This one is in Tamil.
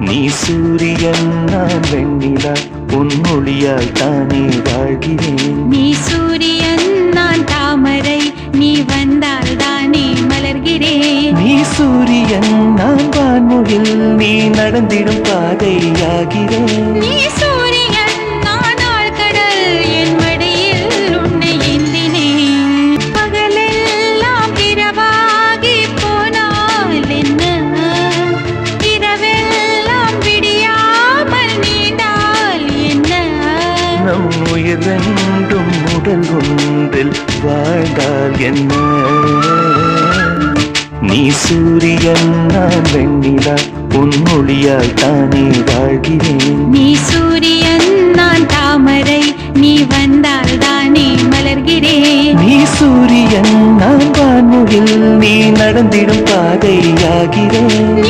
நீ சூரியன் நான் வெண்ணிலா உன்மொழியால் தானே வாழ்கிறேன். நீ சூரியன் நான் தாமரை நீ வந்தால் தானே மலர்கிறேன். நீ சூரியன் நான் வான்முகில் நீ நடந்திடும் பாதையாகிறேன். நீ சூரியன் நம் உயிர் ரெண்டும் உடல் ஒன்றில் வாழ்ந்தால் என்ன? நீ சூரியன் நான் வெண்ணிலா உன்மொழியால் தானே வாழ்கிறேன். நீ சூரியன் நான் தாமரை நீ வந்தால் தானே மலர்கிறேன். நீ சூரியன் நான் வான்முகில் நீ நடந்திடும் பாதையாகிறேன்.